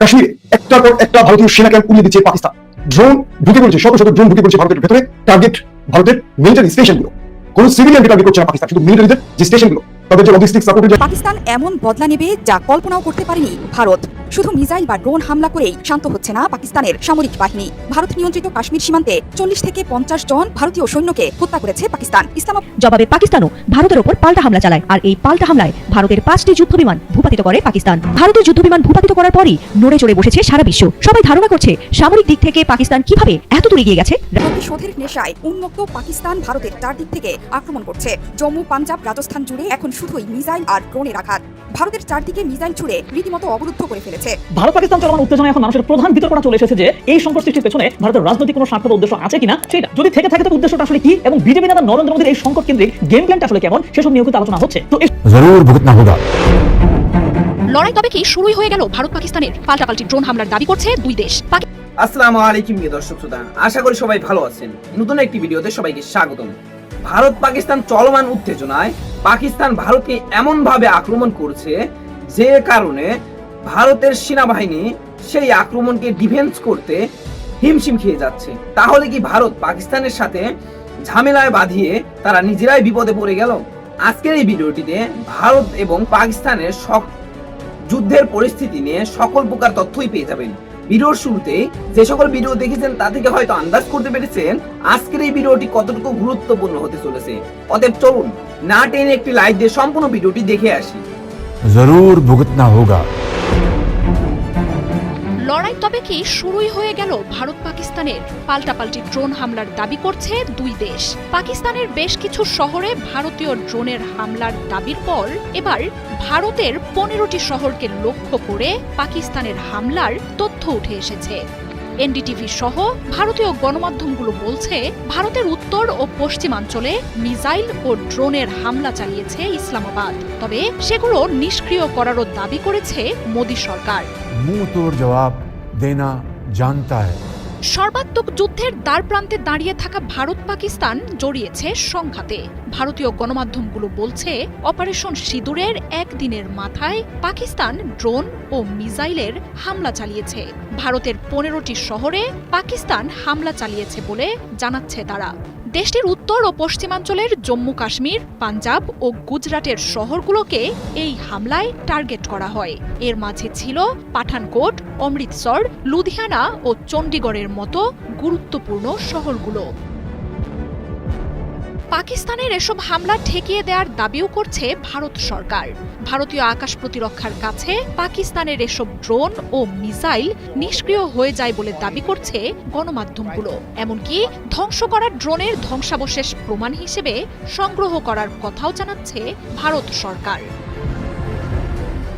কাশ্মীরে একটার পর একটা ভারতীয় সেনা ক্যাম্প উড়িয়ে দিচ্ছে পাকিস্তান। ড্রোন ঢুকে পড়েছে, শত শত ড্রোন ঢুকে পড়েছে ভারতের ভেতরে। টার্গেট ভারতের মিলিটারি স্টেশনগুলো কোনো সিভিলিয়ানকে টার্গেট করছে না পাকিস্তান, শুধু মিলিটারিদের যে স্টেশনগুলো তাদের যে লজিস্টিক সাপোর্টের পাকিস্তান এমন বদলা নেবে যা কল্পনাও করতে পারেনি ভারত। শুধু মিসাইল বা ড্রোন হামলা করেই শান্ত হচ্ছে না পাকিস্তানের সামরিক বাহিনী। ভারত নিয়ন্ত্রিত কাশ্মীর সীমান্তে চল্লিশ থেকে পঞ্চাশ জন ভারতীয় সৈন্যকে হত্যা করেছে পাকিস্তান। ইসলামাবাদ জবাবে পাকিস্তানও ভারতের ওপর পাল্টা হামলা চালায় আর এই পাল্টা হামলায় ভারতের পাঁচটি যুদ্ধবিমান ভূপাতিত করে পাকিস্তান। ভারতের যুদ্ধবিমান ভূপাতিত করার পরই নড়ে চড়ে বসেছে সারা বিশ্ব। সবাই ধারণা করছে সামরিক দিক থেকে পাকিস্তান কীভাবে এত দূরে এগিয়ে গেছে। প্রতিশোধের নেশায় উন্মুক্ত পাকিস্তান ভারতের চারদিক থেকে আক্রমণ করছে। জম্মু পাঞ্জাব রাজস্থান জুড়ে এখন শুধুই মিসাইল আর ড্রোনের আঘাত। ভারতের চারদিকে মিসাইল ছুড়ে রীতিমতো অবরুদ্ধ করে বেড়েছে ভারত পাকিস্তান চলমান উত্তেজনা এখন মানুষের প্রধান বিতর্কটা চলে এসেছে যে এই সংকট সৃষ্টির পেছনে ভারতের রাজনৈতিক কোনো স্বার্থ উদ্দেশ্য আছে কিনা সেটা যদি থেকে থাকে তো উদ্দেশ্যটা আসলে কি এবং বিজেপি নেতা নরেন্দ্র মোদীর এই সংকট কেন্দ্রিক গেম প্ল্যানটা আসলে কেমন সেসব নিয়ে কিন্তু আলোচনা হচ্ছে। তো জরুর ভুগতনা হোগা লড়াই তবে কি শুরুই হয়ে গেল? ভারত পাকিস্তানের পাল্টাপাল্টি ড্রোন হামলার দাবি করছে দুই দেশ। আসসালামু আলাইকুম প্রিয় দর্শক শ্রোতা। আশা করি সবাই ভালো আছেন। নতুন একটি ভিডিওতে সবাইকে স্বাগতম। ভারত পাকিস্তান চলমান উত্তেজনায় পাকিস্তান ভারতকে এমন ভাবে আক্রমণ করছে যে কারণে ভারতের সেনাবাহিনী সেই আক্রমণকে ডিফেন্স করতে হিমশিম খেয়ে যাচ্ছে। তাহলে কি ভারত পাকিস্তানের সাথে ঝামেলায় বাঁধিয়ে তারা নিজেরাই বিপদে পড়ে গেল? আজকের এই ভিডিওটিতে ভারত এবং পাকিস্তানের যুদ্ধের পরিস্থিতি নিয়ে সকল প্রকার তথ্যই পেয়ে যাবেন। ভিডিওর শুরুতে যে সকল ভিডিও দেখেছেন তা থেকে হয়তো আন্দাজ করতে পেরেছেন আজকের এই ভিডিওটি কতটুকু গুরুত্বপূর্ণ হতে চলেছে। অতএব চলুন, না টেনে একটি লাইক দিয়ে সম্পূর্ণ ভিডিওটি দেখে আসি। জরুর ভুগতনা হোগা। লড়াই তবে কি শুরুই হয়ে গেল? ভারত পাকিস্তানের পাল্টাপাল্টি ড্রোন হামলার দাবি করছে দুই দেশ। পাকিস্তানের বেশ কিছু শহরে ভারতীয় ড্রোনের হামলার দাবির পর এবার ভারতের পনেরোটি শহরকে লক্ষ্য করে পাকিস্তানের হামলার তথ্য উঠে এসেছে। এনডিটিভি সহ ভারতীয় গণমাধ্যমগুলো বলছে, ভারতের উত্তর ও পশ্চিমাঞ্চলে মিসাইল ও ড্রোনের হামলা চালিয়েছে ইসলামাবাদ। তবে সেগুলো নিষ্ক্রিয় করারও দাবি করেছে মোদী সরকার। জবাব দেনা জানতা সর্বাত্মক যুদ্ধের দ্বার প্রান্তে দাঁড়িয়ে থাকা ভারত পাকিস্তান জড়িয়েছে সংঘাতে। ভারতীয় গণমাধ্যমগুলো বলছে, অপারেশন সিঁদুরের একদিনের মাথায় পাকিস্তান ড্রোন ও মিসাইলের হামলা চালিয়েছে। ভারতের পনেরোটি শহরে পাকিস্তান হামলা চালিয়েছে বলে জানাচ্ছে তারা। দেশটির উত্তর ও পশ্চিমাঞ্চলের জম্মু কাশ্মীর, পাঞ্জাব ও গুজরাটের শহরগুলোকে এই হামলায় টার্গেট করা হয়। এর মাঝে ছিল পাঠানকোট, অমৃতসর, লুধিয়ানা ও চণ্ডীগড়ের মতো গুরুত্বপূর্ণ শহরগুলো। পাকিস্তানের এসব হামলা ঠেকিয়ে দেওয়ার দাবিও করছে ভারত সরকার। ভারতীয় আকাশ প্রতিরক্ষার কাছে পাকিস্তানের এসব ড্রোন ও মিসাইল নিষ্ক্রিয় হয়ে যায় বলে দাবি করছে গণমাধ্যমগুলো। এমনকি ধ্বংস করা ড্রোনের ধ্বংসাবশেষ প্রমাণ হিসেবে সংগ্রহ করার কথাও জানাচ্ছে ভারত সরকার।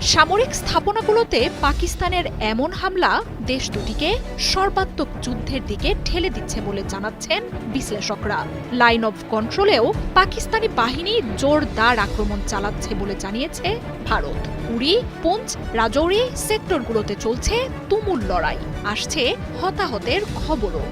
সামরিক স্থাপনাগুলোতে পাকিস্তানের এমন হামলা দেশ দুটিকে সর্বাত্মক যুদ্ধের দিকে ঠেলে দিচ্ছে বলে জানাচ্ছেন বিশ্লেষকরা। লাইন অফ কন্ট্রোলেও পাকিস্তানি বাহিনী জোরদার আক্রমণ চালাচ্ছে বলে জানিয়েছে ভারত। উড়ি পুঞ্চ রাজৌরি সেক্টরগুলোতে চলছে তুমুল লড়াই। আসছে হতাহতের খবরও।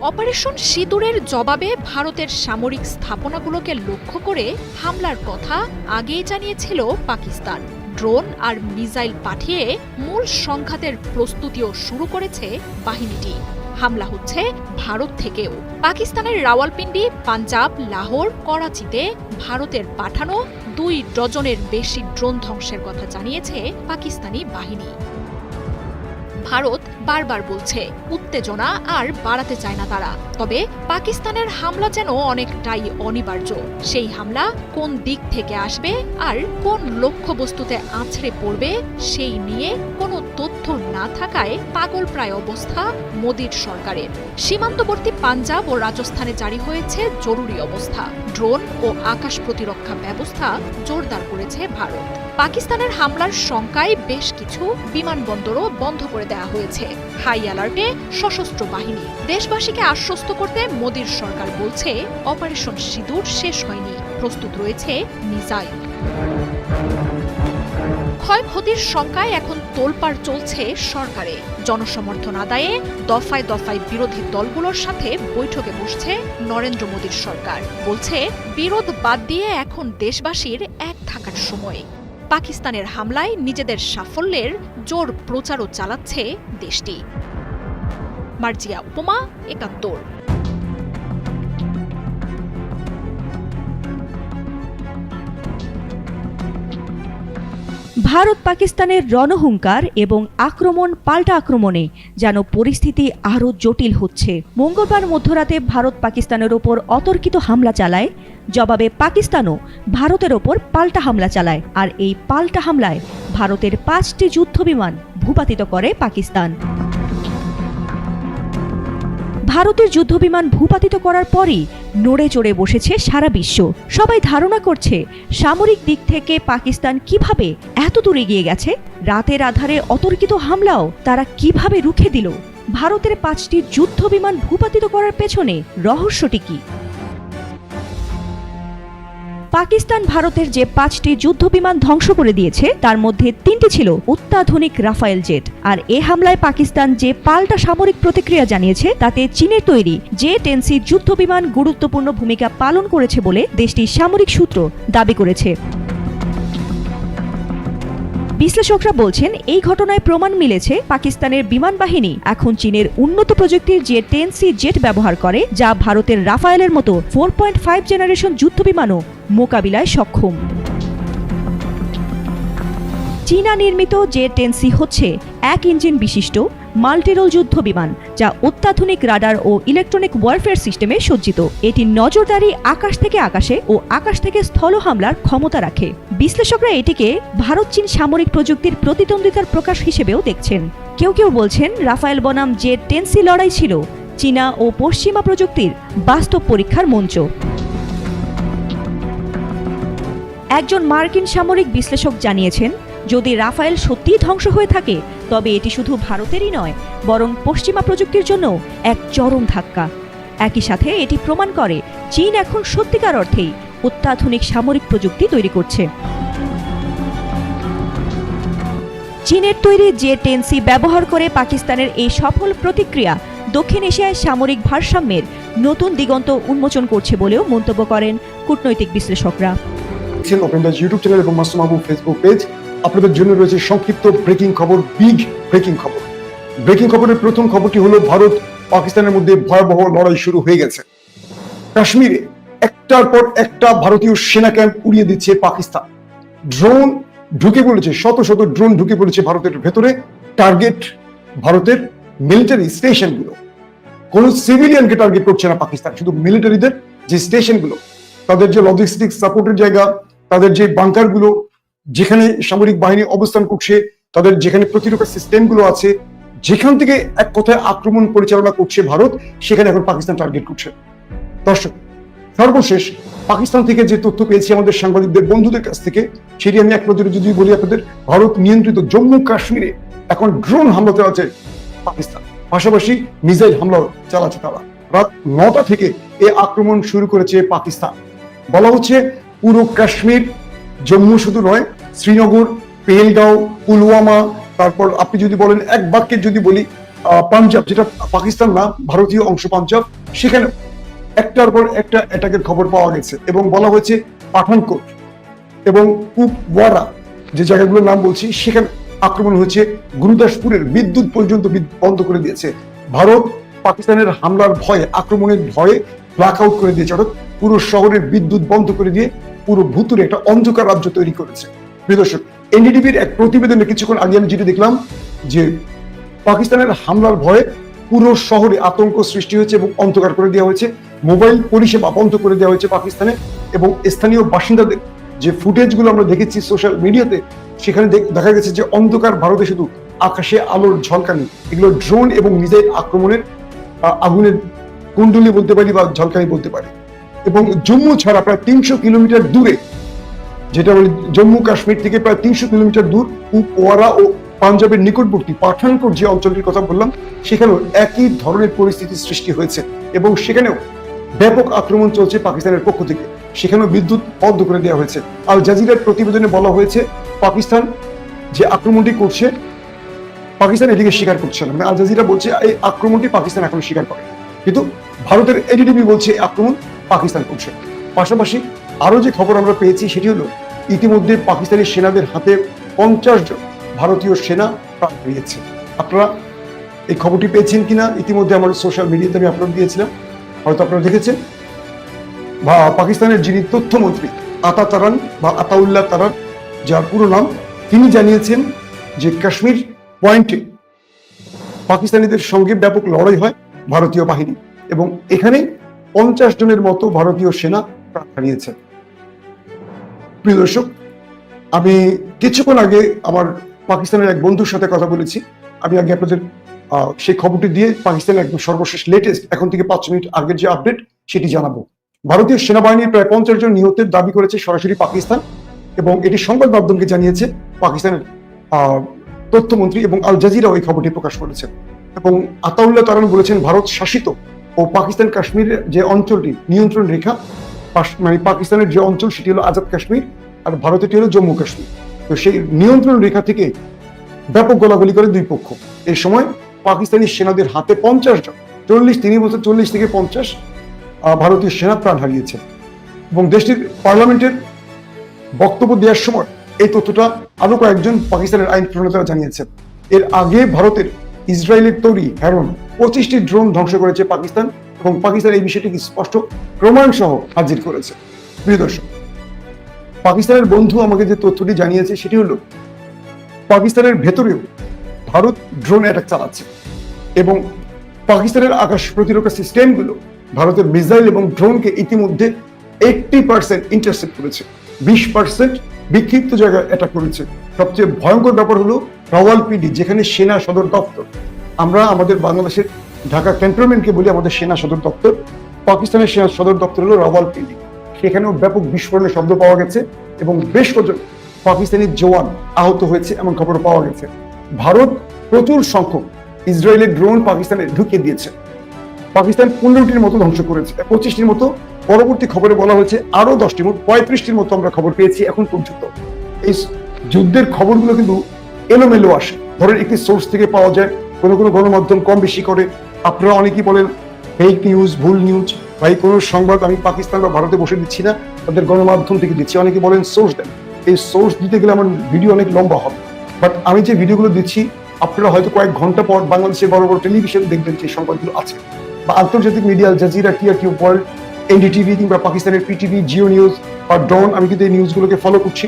অপারেশন সিঁদুরের জবাবে ভারতের সামরিক স্থাপনাগুলোকে লক্ষ্য করে হামলার কথা আগেই জানিয়েছিল পাকিস্তান। ড্রোন আর মিসাইল পাঠিয়ে মূল সংঘাতের প্রস্তুতিও শুরু করেছে বাহিনীটি। হামলা হচ্ছে ভারত থেকেও। পাকিস্তানের রাওয়ালপিন্ডি, পাঞ্জাব, লাহোর, করাচিতে ভারতের পাঠানো দুই ডজনের বেশি ড্রোন ধ্বংসের কথা জানিয়েছে পাকিস্তানি বাহিনী। ভারত বারবার বলছে, উত্তেজনা আর বাড়াতে চায় না তারা। তবে পাকিস্তানের হামলা যেন অনেকটাই অনিবার্য। সেই হামলা কোন দিক থেকে আসবে আর কোন লক্ষ্যবস্তুতে আছড়ে পড়বে, সেই নিয়ে কোনো তথ্য না থাকায় পাগল প্রায় অবস্থা মোদীর সরকারের। সীমান্তবর্তী পাঞ্জাব ও রাজস্থানে জারি হয়েছে জরুরি অবস্থা। ড্রোন ও আকাশ প্রতিরক্ষা ব্যবস্থা জোরদার করেছে ভারত। পাকিস্তানের হামলার শঙ্কায় বেশ কিছু বিমানবন্দরও বন্ধ করে দেওয়া হয়েছে। হাই অ্যালার্টে সশস্ত্র বাহিনী। দেশবাসীকে আশ্বস্ত করতে মোদীর সরকার বলছে, অপারেশন সিঁদুর শেষ হয়নি, প্রস্তুত রয়েছে মিসাইল। ক্ষয়ক্ষতির শঙ্কায় এখন তোলপাড় চলছে সরকারে। জনসমর্থন আদায়ে দফায় দফায় বিরোধী দলগুলোর সাথে বৈঠকে বসছে নরেন্দ্র মোদীর সরকার। বলছে, বিরোধ বাদ দিয়ে এখন দেশবাসীর এক থাকার সময়। পাকিস্তানের হামলায় নিজেদের সাফল্যের জোর প্রচারও চালাচ্ছে দেশটি। মার্জিয়া উপমা একাত্তর। ভারত পাকিস্তানের রণহুঙ্কার এবং আক্রমণ, পাল্টা আক্রমণে যেন পরিস্থিতি আরও জটিল হচ্ছে। মঙ্গলবার মধ্যরাতে ভারত পাকিস্তানের ওপর অতর্কিত হামলা চালায়। জবাবে পাকিস্তানও ভারতের ওপর পাল্টা হামলা চালায় আর এই পাল্টা হামলায় ভারতের পাঁচটি যুদ্ধবিমান ভূপাতিত করে পাকিস্তান। ভারতের যুদ্ধবিমান ভূপাতিত করার পরই নড়ে চড়ে বসেছে সারা বিশ্ব। সবাই ধারণা করছে, সামরিক দিক থেকে পাকিস্তান কীভাবে এত দূর এগিয়ে গেছে? রাতের আধারে অতর্কিত হামলাও তারা কীভাবে রুখে দিল? ভারতের পাঁচটি যুদ্ধ বিমান ভূপাতিত করার পেছনে রহস্যটি কি? পাকিস্তান ভারতের যে পাঁচটি যুদ্ধবিমান ধ্বংস করে দিয়েছে, তার মধ্যে তিনটি ছিল অত্যাধুনিক রাফায়েল জেট। আর এ হামলায় পাকিস্তান যে পাল্টা সামরিক প্রতিক্রিয়া জানিয়েছে, তাতে চীনের তৈরি জে টেনসি যুদ্ধবিমান গুরুত্বপূর্ণ ভূমিকা পালন করেছে বলে দেশটির সামরিক সূত্র দাবি করেছে। বিশ্লেষকরা বলছেন, এই ঘটনায় প্রমাণ মিলেছে পাকিস্তানের বিমান বাহিনী এখন চীনের উন্নত প্রযুক্তির যে টেন সি জেট ব্যবহার করে, যা ভারতের রাফায়েলের মতো ফোর পয়েন্ট ফাইভ জেনারেশন যুদ্ধবিমানও মোকাবিলায় সক্ষম। চীনা নির্মিত জে টেন সি হচ্ছে এক ইঞ্জিন বিশিষ্ট মাল্টিরোল যুদ্ধ বিমান, যা অত্যাধুনিক রাডার ও ইলেকট্রনিক ওয়ারফেয়ার সিস্টেমে সজ্জিত। এটি নজরদারি আকাশ থেকে আকাশে ও আকাশ থেকে স্থল হামলার ক্ষমতা রাখে। বিশ্লেষকরা এটিকে ভারত চীন সামরিক প্রযুক্তির প্রতিদ্বন্দ্বিতার প্রকাশ হিসেবেও দেখছেন। কেউ কেউ বলছেন রাফায়েল বনাম যে টেনসি লড়াই ছিল, চীনা ও পশ্চিমা প্রযুক্তির বাস্তব পরীক্ষার মঞ্চ। একজন মার্কিন সামরিক বিশ্লেষক জানিয়েছেন, যদি রাফায়েল সত্যিই ধ্বংস হয়ে থাকে তবে এটি শুধু ভারতেরই নয়, বরং পশ্চিমা প্রযুক্তির জন্য এক চরম ধাক্কা। একই সাথে এটি প্রমাণ করে, চীন এখন সত্যিকার অর্থেই অত্যাধুনিক সামরিক প্রযুক্তি তৈরি করছে। চীনের তৈরি জে টেনসি ব্যবহার করে পাকিস্তানের এই সফল প্রতিক্রিয়া দক্ষিণ এশিয়ায় সামরিক ভারসাম্যের নতুন দিগন্ত উন্মোচন করছে বলেও মন্তব্য করেন কূটনৈতিক বিশ্লেষকরা। ইউটিউব চ্যানেল এবং মাসুম আবু ফেসবুক পেজ আপনাদের জন্য রয়েছে সংক্ষিপ্ত ব্রেকিং খবর বিগ ব্রেকিং খবর। ব্রেকিং খবরের প্রথম খবরটি হলো, ভারত পাকিস্তানের মধ্যে ভয়াবহ লড়াই শুরু হয়ে গেছে। কাশ্মীরে একটার পর একটা ভারতীয় সেনা ক্যাম্প উড়িয়ে দিচ্ছে পাকিস্তান। ড্রোন ঢুকে পড়েছে, শত শত ড্রোন ঢুকে পড়েছে ভারতের ভেতরে। টার্গেট ভারতের মিলিটারি স্টেশনগুলো কোন সিভিলিয়ানকে টার্গেট করছে না পাকিস্তান, শুধু মিলিটারিদের যে স্টেশনগুলো তাদের যে লজিস্টিক সাপোর্টের জায়গা, তাদের যে বাংকারগুলো যেখানে সামরিক বাহিনী অবস্থান করছে, তাদের যেখানে প্রতিরক্ষা সিস্টেমগুলো আছে, যেখান থেকে এক কথায় আক্রমণ পরিচালনা করছে ভারত, সেখানে এখন পাকিস্তান টার্গেট করছে। দর্শক, সর্বশেষ পাকিস্তান থেকে যে তথ্য পেয়েছি আমাদের সাংবাদিকদের বন্ধুদের কাছ থেকে, সেটি আমি এক নজরে যদি বলি আপনাদের, ভারত নিয়ন্ত্রিত জম্মু কাশ্মীরে এখন ড্রোন হামলা চালাচ্ছে পাকিস্তান। পাশাপাশি মিসাইল হামলা চালাচ্ছে তারা। রাত নটা থেকে এই আক্রমণ শুরু করেছে পাকিস্তান। বলা হচ্ছে পুরো কাশ্মীর জম্মু শুধু নয়, শ্রীনগর, পেহেলগাঁও, পুলওয়ামা, তারপর আপনি যদি বলেন এক বাক্যে যদি বলি পাঞ্জাব, যেটা পাকিস্তান না, ভারতীয় অংশ পাঞ্জাব, সেখানে একটার পর একটা অ্যাটাকের খবর পাওয়া গেছে এবং বলা হয়েছে পাঠানকোট এবং কুপওয়ারা যে জায়গাগুলোর নাম বলছি, সেখানে আক্রমণ হয়েছে, গুরুদাসপুরের বিদ্যুৎ পর্যন্ত বন্ধ করে দিয়েছে। ভারত পাকিস্তানের হামলার ভয়ে, আক্রমণের ভয়ে ব্ল্যাক আউট করে দিয়েছে, অর্থাৎ পুরো শহরের বিদ্যুৎ বন্ধ করে দিয়ে পুরো ভুতুরে একটা অন্ধকার রাজ্য তৈরি করেছে। প্রিয়দর্শক এনডিটিভির এক প্রতিবেদনে কিছুক্ষণ আগে আমি যেটি দেখলাম, যে পাকিস্তানের হামলার ভয়ে পুরো শহরে আতঙ্ক সৃষ্টি হয়েছে এবং অন্ধকার করে দেওয়া হয়েছে। মোবাইল পরিষেবা বন্ধ করে দেওয়া হয়েছে পাকিস্তানে এবং স্থানীয় বাসিন্দাদের যে ফুটেজগুলো আমরা দেখেছি সোশ্যাল মিডিয়াতে, সেখানে দেখ- গেছে যে অন্ধকার ভারতে শুধু আকাশে আলোর ঝলকানি এগুলো ড্রোন এবং মিসাইল আক্রমণের আগুনের কুণ্ডলি বলতে পারি বা ঝলকানি বলতে পারি। এবং জম্মু ছাড়া প্রায় তিনশো কিলোমিটার দূরে, যেটা বলি জম্মু কাশ্মীর থেকে প্রায় তিনশো কিলোমিটার দূর, কুপওয়ারা ও পাঞ্জাবের নিকটবর্তী পাঠানকোট যে অঞ্চলটির কথা বললাম, সেখানেও একই ধরনের পরিস্থিতি সৃষ্টি হয়েছে এবং সেখানেও ব্যাপক আক্রমণ চলছে পাকিস্তানের পক্ষ থেকে। সেখানেও বিদ্যুৎ বন্ধ করে দেওয়া হয়েছে। আল জাজিরার প্রতিবেদনে বলা হয়েছে, পাকিস্তান যে আক্রমণটি করছে, পাকিস্তান এদিকে স্বীকার করছে না। মানে আল জাজিরা বলছে, এই আক্রমণটি পাকিস্তান এখন স্বীকার করে। কিন্তু ভারতের এডিটিভি বলছে আক্রমণ পাকিস্তান করছে। পাশাপাশি আরও যে খবর আমরা পেয়েছি সেটি হলো, ইতিমধ্যে পাকিস্তানি সেনাদের হাতে পঞ্চাশ জন ভারতীয় সেনা প্রাণ হারিয়েছে। আপনারা এই খবরটি পেয়েছেন কিনা, ইতিমধ্যে আমার সোশ্যাল মিডিয়াতে আমি আপলোড দিয়েছিলাম। হয়তো আপনারা দেখেছেন, বা পাকিস্তানের যিনি তথ্যমন্ত্রী আতা তারান বা আতাউল্লাহ তারান, যার পুরো নাম তিনি জানিয়েছেন যে কাশ্মীর পয়েন্টে পাকিস্তানিদের সঙ্গে ব্যাপক লড়াই হয় ভারতীয় বাহিনী। এবং এখানে পঞ্চাশ জনের মতো ভারতীয় সেনা প্রাণ হারিয়েছে। প্রিয় দর্শক, আমি কিছুক্ষণ আগে আমার পাকিস্তানের এক বন্ধুর সাথে কথা বলেছি। আমি আগে আপনাদের সেই খবরটি দিয়ে পাকিস্তানের একদম সর্বশেষ লেটেস্ট এখন থেকে পাঁচ মিনিট আগের যে আপডেট সেটি জানাব। ভারতীয় সেনাবাহিনীর প্রায় পঞ্চাশ জন নিহতের দাবি করেছে সরাসরি পাকিস্তান এবং এটি সংবাদ মাধ্যমকে জানিয়েছে পাকিস্তানের তথ্যমন্ত্রী এবং আল জাজিরাও এই খবরটি প্রকাশ করেছে এবং আতাউল্লাহ তারান বলেছেন, ভারত শাসিত ও পাকিস্তান কাশ্মীরের যে অঞ্চলটি, নিয়ন্ত্রণ রেখা মানে পাকিস্তানের যে অঞ্চল সেটি হলো আজাদ কাশ্মীর আর ভারতেরটি হলো জম্মু কাশ্মীর। তো সেই নিয়ন্ত্রণ রেখা থেকে ব্যাপক গোলাগুলি করে দুই পক্ষ। এই সময় পাকিস্তানি সেনাদের হাতে পঞ্চাশ জন, চল্লিশ, তিনি বছর চল্লিশ থেকে পঞ্চাশ ভারতীয় সেনা প্রাণ হারিয়েছে। এবং দেশটির পার্লামেন্টের বক্তব্য দেওয়ার সময় এই তথ্যটা আরও কয়েকজন পাকিস্তানের আইন প্রণেতারা জানিয়েছেন। এর আগে ভারতের ইসরায়েলের তৈরি হ্যারন পঁচিশটি ড্রোন ধ্বংস করেছে পাকিস্তান এবং পাকিস্তান এই বিষয়টিকে স্পষ্ট প্রমাণ সহ হাজির করেছে। প্রিয় দর্শক, পাকিস্তানের বন্ধু আমাকে যে তথ্যটি জানিয়েছে সেটি হলো, পাকিস্তানের ভেতরেও ভারত ড্রোন অ্যাটাক চালাচ্ছে এবং পাকিস্তানের আকাশ প্রতিরক্ষা সিস্টেমগুলো ভারতের মিসাইল এবং ড্রোনকে ইতিমধ্যে এইটটি পার্সেন্ট ইন্টারসেপ্ট করেছে, বিশ পার্সেন্ট বিক্ষিপ্ত জায়গায় অ্যাটাক করেছে। সবচেয়ে ভয়ঙ্কর ব্যাপার হলো রাওয়ালপিন্ডি যেখানে সেনা সদর দপ্তর। আমরা আমাদের বাংলাদেশের ঢাকা ক্যান্টনমেন্টকে বলি আমাদের সেনা সদর দপ্তর। পাকিস্তানের সেনা সদর দপ্তর হলো রাওয়ালপিন্ডি সেখানেও ব্যাপক বিস্ফোরণের শব্দ পাওয়া গেছে এবং বেশ কজন পাকিস্তানি জওয়ান আহত হয়েছে এমন খবর পাওয়া গেছে। ভারত প্রচুর সংখ্যক ইসরায়েলের ড্রোন পাকিস্তানে ঢুকিয়ে দিয়েছে। পাকিস্তান পনেরোটির মতো ধ্বংস করেছে। পঁচিশটির মতো। পরবর্তী খবরে বলা হয়েছে আরও দশটি মোট পঁয়ত্রিশটির মতো আমরা খবর পেয়েছি এখন পর্যন্ত। এই যুদ্ধের খবরগুলো কিন্তু এলোমেলো আসে। ধরেন একটি সোর্স থেকে পাওয়া যায়, কোনো কোনো গণমাধ্যম কম বেশি করে। আপনারা অনেকেই বলেন ফেক নিউজ ভুল নিউজ ভাই কোনো সংবাদ আমি পাকিস্তান বা ভারতে বসে দিচ্ছি না, তাদের গণমাধ্যম থেকে দিচ্ছি। অনেকে বলেন সোর্স দেন। এই সোর্স দিতে গেলে আমার ভিডিও অনেক লম্বা হবে। বাট আমি যে ভিডিওগুলো দিচ্ছি, আপনারা হয়তো কয়েক ঘণ্টা পর বাংলাদেশের বড় বড় টেলিভিশন দেখবেন যে সংবাদগুলো আছে। বা আন্তর্জাতিক media Jazeera TRT world NDTV কিংবা পাকিস্তানের পিটিভি জিও নিউজ বা ডন আমি কিন্তু এই নিউজগুলোকে ফলো করছি।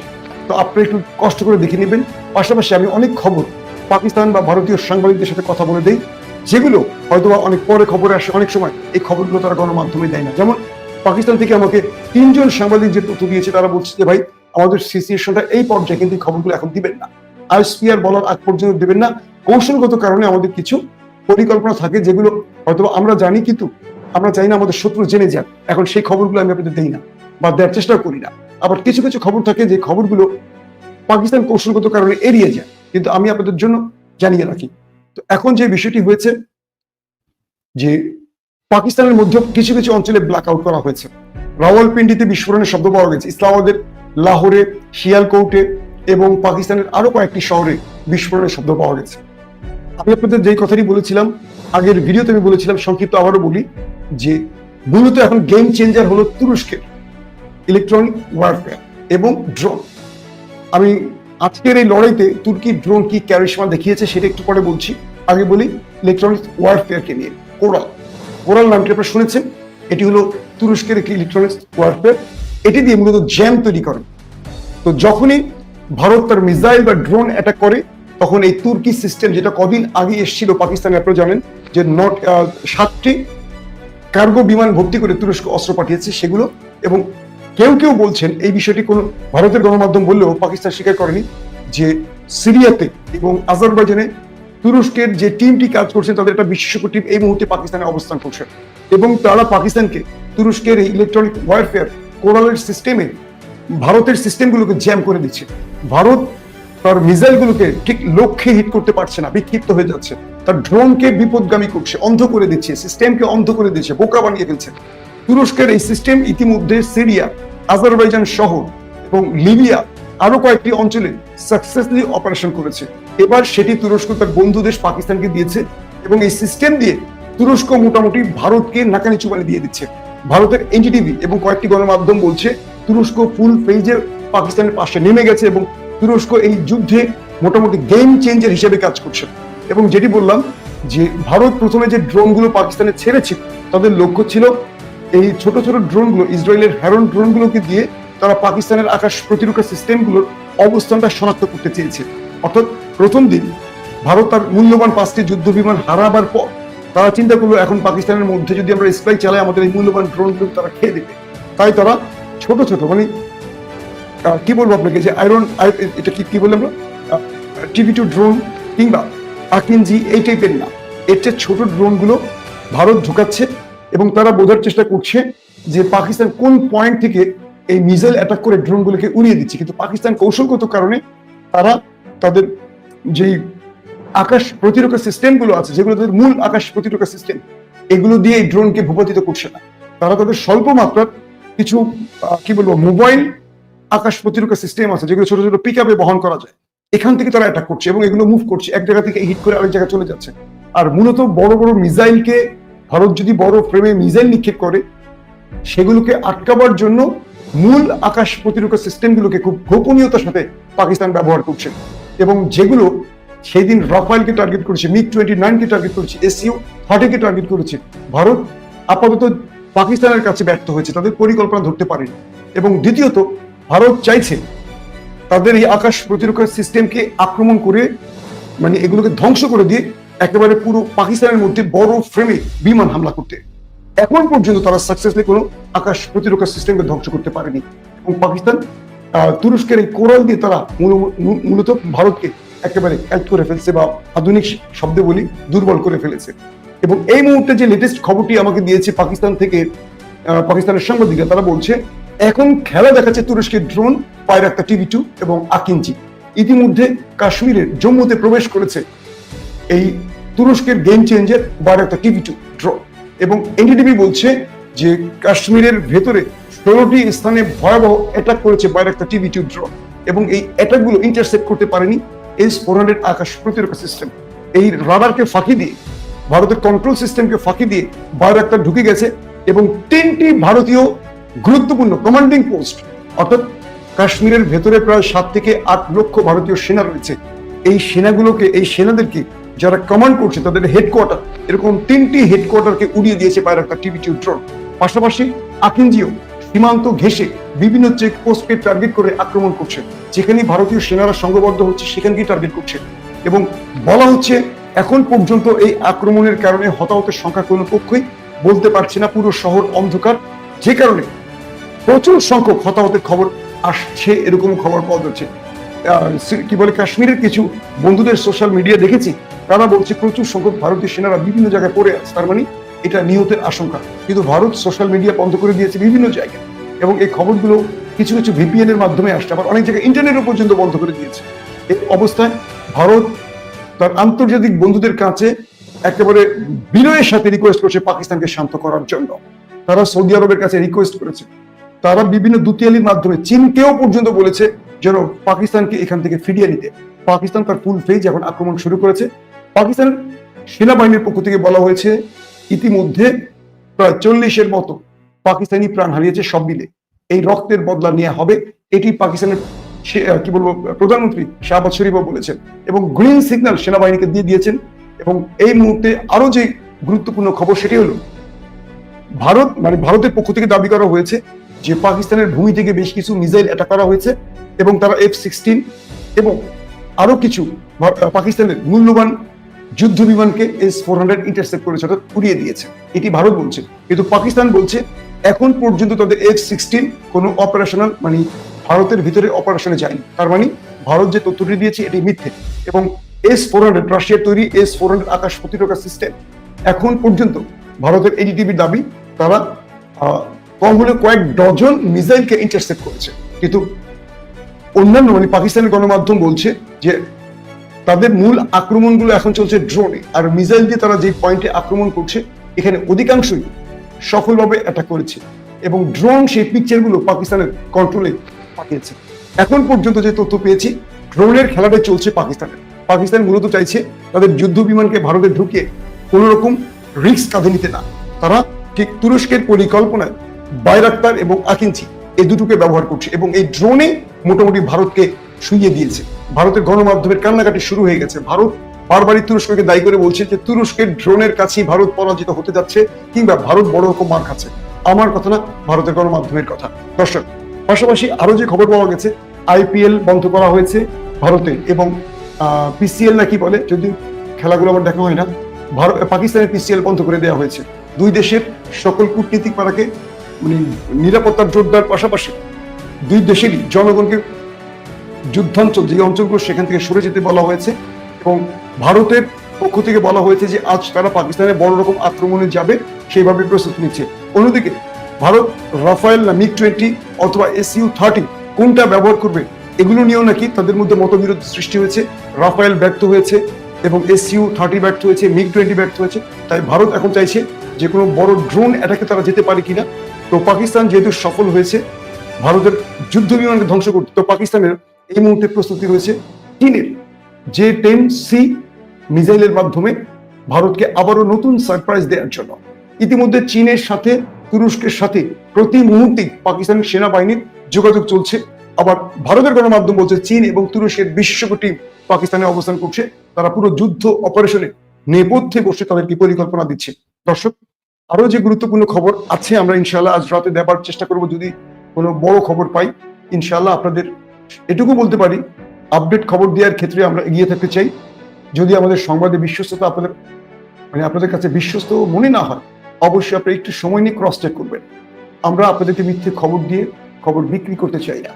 তো আপনারা একটু কষ্ট করে দেখে নেবেন। পাশাপাশি আমি অনেক খবর পাকিস্তান বা ভারতীয় সাংবাদিকদের সাথে কথা বলে দেই। যেগুলো হয়তো অনেক পরে খবরে আসে, অনেক সময় এই খবরগুলো তারা গণমাধ্যমে দেয় না। যেমন পাকিস্তান থেকে আমাকে তিনজন সাংবাদিক যে তথ্য দিয়েছে, তারা বলছে যে, ভাই, আমাদের সিচুয়েশনটা এই পর্যায়ে কিন্তু খবরগুলো এখন দিবেন না। আইএসপিআর বলার আগ পর্যন্ত দেবেন না। কৌশলগত কারণে আমাদের কিছু পরিকল্পনা থাকে যেগুলো হয়তো আমরা জানি, কিন্তু আমরা চাই না আমাদের শত্রু জেনে যাক। এখন সেই খবরগুলো আমি আপনাদের দেই না বা দেওয়ার চেষ্টা করি না। আবার কিছু কিছু খবর থাকে যে খবরগুলো পাকিস্তান কৌশলগত কারণে এড়িয়ে যায়। কিন্তু আমি আপনাদের জন্য জানিয়ে রাখি, তো এখন যে বিষয়টি হয়েছে যে পাকিস্তানের মধ্যে কিছু কিছু অঞ্চলে ব্ল্যাক আউট করা হয়েছে। রাওয়ালপিন্ডিতে বিস্ফোরণের শব্দ পাওয়া গেছে। ইসলামাবাদের লাহোরে, শিয়ালকোটে এবং পাকিস্তানের আরও কয়েকটি শহরে বিস্ফোরণের শব্দ পাওয়া গেছে। আমি আপনাদের যেই কথাটি বলেছিলাম, আগের ভিডিওতে আমি বলেছিলাম, সংক্ষিপ্ত আবারও বলি যে মূলত এখন গেম চেঞ্জার হলো তুরস্কের। ইলেকট্রনিক ওয়ারফেয়ার এবং ড্রোন আমি আজকের এই লড়াইতে তুর্কি ড্রোন কি ক্যারিশমা দেখিয়েছে সেটা একটু পরে বলছি। আগে বলি ইলেকট্রনিক ওয়ারফেয়ারকে নিয়ে কোরাল কোরাল নামটি আপনারা শুনেছেন। এটি হলো তুরস্কের একটি ইলেকট্রনিক্স ওয়ারফেয়ার এটি দিয়ে মূলত জ্যাম তৈরি করে। তো যখনই ভারত তার মিসাইল বা ড্রোন অ্যাটাক করে, তখন এই তুর্কি সিস্টেম যেটা কদিন আগে এসেছিল, পাকিস্তানে আপনারা জানেন, যে নট সাতটি কার্গো বিমান ভর্তি করে তুরস্ক অস্ত্র পাঠিয়েছে সেগুলো এবং কেউ কেউ বলছেন এই বিষয়টি কোনো ভারতের গণমাধ্যম বললেও পাকিস্তান স্বীকার করেনি যে সিরিয়াতে এবং আজারবাইজানে তুরস্কের যে টিমটি কাজ করছে তাদের একটা বিশেষজ্ঞ টিম এই মুহূর্তে পাকিস্তানে অবস্থান করছে। এবং তারা পাকিস্তানকে তুরস্কের এই ইলেকট্রনিক ওয়ারফেয়ার কোরালের সিস্টেমে ভারতের সিস্টেমগুলোকে জ্যাম করে দিচ্ছে। ভারত তার মিসাইলগুলোকে ঠিক লক্ষ্যে হিট করতে পারছে না, বিক্ষিপ্ত হয়ে যাচ্ছে। তার ড্রোনকে বিপদগামী করছে, অন্ধ করে দিচ্ছে সিস্টেমকে অন্ধ করে দিচ্ছে, বোকা বানিয়ে ফেলছে। তুরস্কের এই সিস্টেম ইতিমধ্যে সিরিয়া, আজারবাইজান শহর এবং লিবিয়া আরও কয়েকটি অঞ্চলে সাকসেসফুলি অপারেশন করেছে। এবার সেটি তুরস্ক তার বন্ধু দেশ পাকিস্তানকে দিয়েছে এবং এই সিস্টেম দিয়ে তুরস্ক মোটামুটি ভারতকে নাকানি চুবানি দিয়ে দিচ্ছে। ভারতের এনডিটিভি এবং কয়েকটি গণমাধ্যম বলছে, তুরস্ক ফুল পেজে পাকিস্তানের পাশে নেমে গেছে এবং তুরস্ক এই যুদ্ধে মোটামুটি গেম চেঞ্জার হিসেবে কাজ করছে। এবং যেটি বললাম যে, ভারত প্রথমে যে ড্রোনগুলো পাকিস্তানে ছেড়েছে, তাদের লক্ষ্য ছিল এই ছোট ছোট ড্রোনগুলো, ইসরায়েলের হ্যারন ড্রোনগুলোকে দিয়ে তারা পাকিস্তানের আকাশ প্রতিরক্ষা সিস্টেমগুলোর অবস্থানটা শনাক্ত করতে চেয়েছে। অর্থাৎ প্রথম দিন ভারত তার মূল্যবান পাঁচটি যুদ্ধ বিমান হারাবার পর তারা চিন্তা করল, এখন পাকিস্তানের মধ্যে যদি আমরা স্প্রাই চালাই, আমাদের এই মূল্যবান ড্রোনগুলো তারা খেয়ে দেবে। তাই তারা ছোট ছোট মানে কি বলব আপনাকে, যে আয়রন এটা কি কি বললাম টিভি টু ড্রোন কিংবা আকিনজি এই টাইপের না। এর চেয়ে ছোট ড্রোনগুলো ভারত ঢুকাচ্ছে এবং তারা বোঝার চেষ্টা করছে যে পাকিস্তান কোন পয়েন্ট থেকে এই মিসাইল অ্যাটাক করে ড্রোনগুলোকে উড়িয়ে দিচ্ছে। কিন্তু পাকিস্তান কৌশলগত কারণে তারা তাদের যেই আকাশ প্রতিরক্ষা সিস্টেমগুলো আছে, যেগুলো তাদের মূল আকাশ প্রতিরক্ষা সিস্টেম এগুলো দিয়ে এই ড্রোনকে ভূপাতিত করছে না। তারা তাদের স্বল্প মাত্রার কিছু কি বলব মোবাইল আকাশ প্রতিরক্ষা সিস্টেম আছে, যেগুলো ছোট ছোট পিক আপে বহন করা যায়। এখান থেকে তারা অ্যাটাক করছে এবং এগুলো মুভ করছে। এক জায়গা থেকে হিট করে আরেক জায়গায় চলে যাচ্ছে। আর মূলত বড় বড় মিসাইলকে ভারত যদি বড় ফ্রেমে মিসাইল নিক্ষেপ করে, সেগুলোকে আটকাবার জন্য মূল আকাশ প্রতিরক্ষা সিস্টেমগুলোকে খুব গোপনীয়তার সাথে পাকিস্তান ব্যবহার করছে। এবং যেগুলো সেই দিন রাফাইলকে টার্গেট করেছে মিগ টোয়েন্টি নাইনকে টার্গেট করেছে এসইউ থার্টিকে টার্গেট করেছে, ভারত আপাতত পাকিস্তানের কাছে ব্যর্থ হয়েছে, তাদের পরিকল্পনা ধরতে পারেনি। এবং দ্বিতীয়ত, ভারত চাইছে তাদের এই আকাশ প্রতিরক্ষা সিস্টেমকে আক্রমণ করে মানে এগুলোকে ধ্বংস করে দিয়ে একেবারে পুরো পাকিস্তানের মধ্যে বড় ফ্রেমে বিমান হামলা করতে। এখন পর্যন্ত তারা সাকসেসলি কোনো আকাশ প্রতিরক্ষা সিস্টেমকে ধ্বংস করতে পারেনি। এবং পাকিস্তান তুরস্কের এই কোরাল দিয়ে তারা মূল- মূল- মূলত ভারতকে একেবারে অ্যাড করে ফেলছে বা আধুনিক শব্দে বলি দুর্বল করে ফেলেছে। এবং এই মুহূর্তে যে লেটেস্ট খবরটি আমাকে দিয়েছে পাকিস্তান থেকে পাকিস্তানের সাংবাদিকরা, তারা বলছে, এখন খেলা দেখাচ্ছে তুরস্কের ড্রোন পায়রাক্তা টিভি টু এবং আকিঞ্জি ইতিমধ্যে কাশ্মীরের জম্মুতে প্রবেশ করেছে এই তুরস্কের গেম চেঞ্জের চেঞ্জার বায়রাক্তা টিভি টু ড্র এবং এনডিটিভি বলছে যে কাশ্মীরের ভেতরে ষোলোটি স্থানে ভয়াবহ অ্যাটাক করেছে বায়রাক্তা টিভি টু ড্র এবং এই অ্যাটাকগুলো ইন্টারসেপ্ট করতে পারেনি এস ফোর হান্ড্রেড আকাশ প্রতিরক্ষা সিস্টেম এই রাডারকে ফাঁকি দিয়ে, ভারতের কন্ট্রোল সিস্টেমকে ফাঁকি দিয়ে বাইরে একটা ঢুকে গেছে এবং তিনটি ভারতীয় গুরুত্বপূর্ণ কমান্ডিং পোস্ট অর্থাৎ কাশ্মীরের ভেতরে প্রায় সাত থেকে আট লক্ষ ভারতীয় সেনা রয়েছে। এই সেনাগুলোকে, এই সেনাদেরকে যারা কমান্ড করছে, তাদের হেডকোয়ার্টার এরকম তিনটি হেডকোয়ার্টারকে উড়িয়ে দিয়েছে পায়রাক্তা টিভি টু ড্রোন পাশাপাশি আকিনজিও সীমান্ত ঘেঁষে বিভিন্ন চেক পোস্টকে টার্গেট করে আক্রমণ করছে যেখানে ভারতীয় সেনারা সংঘবদ্ধ হচ্ছে, সেখানকেই টার্গেট করছে। এবং বলা হচ্ছে, এখন পর্যন্ত এই আক্রমণের কারণে হতাহতের সংখ্যা কোনো পক্ষই বলতে পারছে না, পুরো শহর অন্ধকার। যে কারণে প্রচুর সংখ্যক হতাহতের খবর আসছে, এরকম খবর পাওয়া যাচ্ছে। কি বলে, কাশ্মীরের কিছু বন্ধুদের সোশ্যাল মিডিয়া দেখেছি তারা বলছে, প্রচুর সংখ্যক ভারতীয় সেনারা বিভিন্ন জায়গায় পড়ে আছে। তার মানে এটা নিহতের আশঙ্কা। কিন্তু ভারত সোশ্যাল মিডিয়া বন্ধ করে দিয়েছে বিভিন্ন জায়গায়। এবং এই খবরগুলো কিছু কিছু ভিপিএন এর মাধ্যমে আসছে, আবার অনেক জায়গায় ইন্টারনেটও পর্যন্ত বন্ধ করে দিয়েছে। এই অবস্থায় ভারত তার আন্তর্জাতিক বন্ধুদের কাছে একেবারে বিনয়ের সাথে রিকোয়েস্ট করছে পাকিস্তানকে শান্ত করার জন্য। তারা সৌদি আরবের কাছে রিকোয়েস্ট করেছে। তারা বিভিন্ন দুতিয়ালির মাধ্যমে চীনকেও পর্যন্ত বলেছে যেন পাকিস্তানকে এখান থেকে ফিরিয়ে নিতে। পাকিস্তান তার ফুল ফেজ এখন আক্রমণ শুরু করেছে। পাকিস্তান সেনাবাহিনীর পক্ষ থেকে বলা হয়েছে, ইতিমধ্যে প্রায় চল্লিশের মতো পাকিস্তানি প্রাণ হারিয়েছে সব মিলে। এই রক্তের বদলা নেওয়া হবে, এটি পাকিস্তানের কি বলব, প্রধানমন্ত্রী শাহবাজ শরীফও বলেছেন এবং গ্রিন সিগন্যাল সেনাবাহিনীকে দিয়ে দিয়েছেন এবং এই মুহূর্তে আরও যে গুরুত্বপূর্ণ খবর সেটি হলো, ভারত মানে ভারতের পক্ষ থেকে দাবি করা হয়েছে যে পাকিস্তানের ভূমি থেকে বেশ কিছু মিসাইল অ্যাটাক করা হয়েছে এবং তারা এফ সিক্সটিন এবং আরও কিছু পাকিস্তানের মূল্যবান যুদ্ধ বিমানকে এস ফোর হান্ড্রেড ইন্টারসেপ্ট করেছে অর্থাৎ উড়িয়ে দিয়েছে। এটি ভারত বলছে। কিন্তু পাকিস্তান বলছে, এখন পর্যন্ত তাদের এফ সিক্সটিন কোনো অপারেশনাল মানে ভারতের ভিতরে অপারেশনে যায়নি। তার মানে ভারত যে তথ্যটি দিয়েছে, এটি মিথ্যে। এবং এস ফোর হান্ড্রেড রাশিয়ার তৈরি এস ফোর হান্ড্রেড আকাশ প্রতিরক্ষা সিস্টেম এখন পর্যন্ত ভারতের এডিটিভির দাবি, তারা কম হলে কয়েক ডজন মিসাইলকে ইন্টারসেপ্ট করেছে। কিন্তু অন্যান্য মানে পাকিস্তানের গণমাধ্যম বলছে যে তাদের মূল আক্রমণগুলো এখন চলছে ড্রোনে আর মিসাইল দিয়ে তারা যে পয়েন্টে আক্রমণ করছে, এখানে অধিকাংশই সফলভাবে অ্যাটাক করেছে এবং ড্রোন সেই পিকচারগুলো পাকিস্তানের কন্ট্রোলে পাঠিয়েছে। এখন পর্যন্ত যে তথ্য পেয়েছি ড্রোনের খেলাটা চলছে পাকিস্তানের পাকিস্তান মূলত চাইছে তাদের যুদ্ধ বিমানকে ভারতে ঢুকিয়ে কোন রকম রিস্ক কাঁধে নিতে না। তারা ঠিক তুরস্কের পরিকল্পনায় বাইরাক্তার এবং আকিঞ্চি, এই দুটোকে ব্যবহার করছে এবং এই ড্রোনে মোটামুটি ভারতকে শুইয়ে দিয়েছে। ভারতের গণমাধ্যমের কান্নাকাটি শুরু হয়ে গেছে। ভারত বারবারই তুরস্ককে দায়ী করে বলছে যে, তুরস্কের ড্রোনের কাছেই ভারত পরাজিত হতে যাচ্ছে কিংবা ভারত বড় রকম মার খাচ্ছে। আমার কথা না, ভারতের গণমাধ্যমের কথা। দর্শক, পাশাপাশি আরও যে খবর পাওয়া গেছে, আইপিএল বন্ধ করা হয়েছে ভারতে এবং পিসিএল নাকি বলে যদি খেলাগুলো আবার দেখা হয় না, ভারত, পাকিস্তানের পিসিএল বন্ধ করে দেওয়া হয়েছে। দুই দেশের সকল কূটনীতিক পাড়াকে মানে নিরাপত্তার জোরদার পাশাপাশি দুই দেশেরই জনগণকে যুদ্ধাঞ্চল, যে অঞ্চলগুলো সেখান থেকে সরে যেতে বলা হয়েছে এবং ভারতের পক্ষ থেকে বলা হয়েছে যে আজ তারা পাকিস্তানে বড় রকম আক্রমণে যাবে, সেইভাবে প্রস্তুতি নিচ্ছে। অন্যদিকে, ভারত রাফায়েল না মিগ টোয়েন্টি অথবা এসইউ থার্টি কোনটা ব্যবহার করবে, এগুলো নিয়েও নাকি তাদের মধ্যে মতবিরোধ সৃষ্টি হয়েছে। রাফায়েল ব্যর্থ হয়েছে এবং এসইউ থার্টি ব্যর্থ হয়েছে মিগ টোয়েন্টি ব্যর্থ হয়েছে। তাই ভারত এখন চাইছে যে কোনো বড় ড্রোন অ্যাটাকে তারা যেতে পারে কিনা। তো পাকিস্তান যেহেতু সফল হয়েছে, ভারতের যুদ্ধ বিমানকে ধ্বংস করতে, তো পাকিস্তানের এই মুহূর্তে প্রস্তুতি রয়েছে চীনের যে টেন সি মিসাইলের মাধ্যমে ভারতকে আবারও নতুন সারপ্রাইজ দেওয়ার জন্য। ইতিমধ্যে চীনের সাথে, তুরস্কের সাথে প্রতি মুহূর্তেই পাকিস্তানের সেনাবাহিনীর যোগাযোগ চলছে। আবার ভারতের গণমাধ্যম বলছে চীন এবং তুরস্কের বিশেষজ্ঞ টিম পাকিস্তানে অবস্থান করছে। তারা পুরো যুদ্ধ অপারেশনে নেপথ্যে বসে তাদেরকে পরিকল্পনা দিচ্ছে। দর্শক আরও যে গুরুত্বপূর্ণ খবর আছে, আমরা ইনশাল্লাহ আজ রাতে দেবার চেষ্টা করব। যদি কোনো বড় খবর পাই ইনশাল্লাহ আপনাদের এটুকু বলতে পারি আপডেট খবর দেওয়ার ক্ষেত্রে আমরা এগিয়ে থাকতে চাই। যদি আমাদের সংবাদে বিশ্বস্ততা আপনাদের মানে আপনাদের কাছে বিশ্বস্ত মনে না হয়, অবশ্যই আপনি একটু সময় নিয়ে ক্রস চেক করবেন। আমরা আপনাদেরকে মিথ্যে খবর দিয়ে খবর বিক্রি করতে চাই না।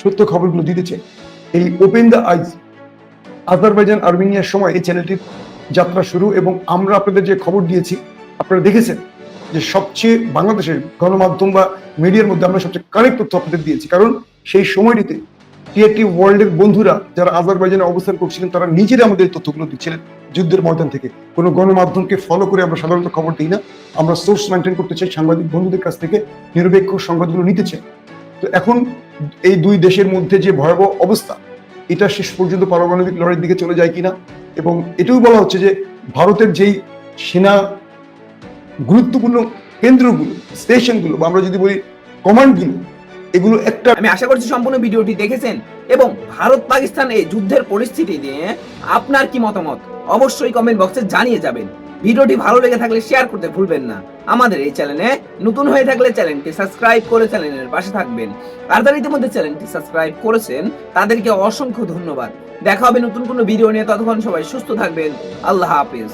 সত্য খবরগুলো দিতে চাই। এই ওপেন দ্য আইজ আজারবাইজান আর্মেনিয়ার সময় এই চ্যানেলটির যাত্রা শুরু এবং আমরা আপনাদের যে খবর দিয়েছি, আপনারা দেখেছেন যে সবচেয়ে বাংলাদেশের গণমাধ্যম বা মিডিয়ার মধ্যে আমরা সবচেয়ে কারেক্ট তথ্য আপনাদের দিয়েছি। কারণ সেই সময়টিতে টিআরটি ওয়ার্ল্ডের বন্ধুরা যারা আজারবাইজানে অবস্থান করছিলেন, তারা নিজেরা আমাদের তথ্যগুলো দিচ্ছিলেন যুদ্ধের ময়দান থেকে। কোনো গণমাধ্যমকে ফলো করে আমরা সাধারণত খবর দিই না। আমরা সোর্স মেনটেন করতে চাই সাংবাদিক বন্ধুদের কাছ থেকে নিরপেক্ষ সংবাদগুলো নিতে চাই। তো এখন এই দুই দেশের মধ্যে যে ভয়াবহ অবস্থা, এটা শেষ পর্যন্ত পারমাণবিক লড়াইয়ের দিকে চলে যায় কিনা? এবং এটাও বলা হচ্ছে যে ভারতের যেই সেনা গুরুত্বপূর্ণ কেন্দ্রগুলো স্টেশনগুলো বা আমরা যদি বলি কমান্ডগুলো এগুলো একটা আমি আশা করছি সম্পূর্ণ ভিডিওটি দেখেছেন এবং ভারত পাকিস্তান এই যুদ্ধের পরিস্থিতি নিয়ে আপনার কি মতামত? অবশ্যই কমেন্ট বক্সে জানিয়ে যাবেন। ভিডিওটি ভালো লেগে থাকলে শেয়ার করতে ভুলবেন না। আমাদের এই চ্যানেলে নতুন হয়ে থাকলে চ্যানেলটি সাবস্ক্রাইব করে চ্যানেলের পাশে থাকবেন। আর যারা ইতিমধ্যে চ্যানেলটি সাবস্ক্রাইব করেছেন, তাদেরকে অসংখ্য ধন্যবাদ। দেখা হবে নতুন কোনো ভিডিও নিয়ে। ততক্ষণ সবাই সুস্থ থাকবেন। আল্লাহ হাফিজ।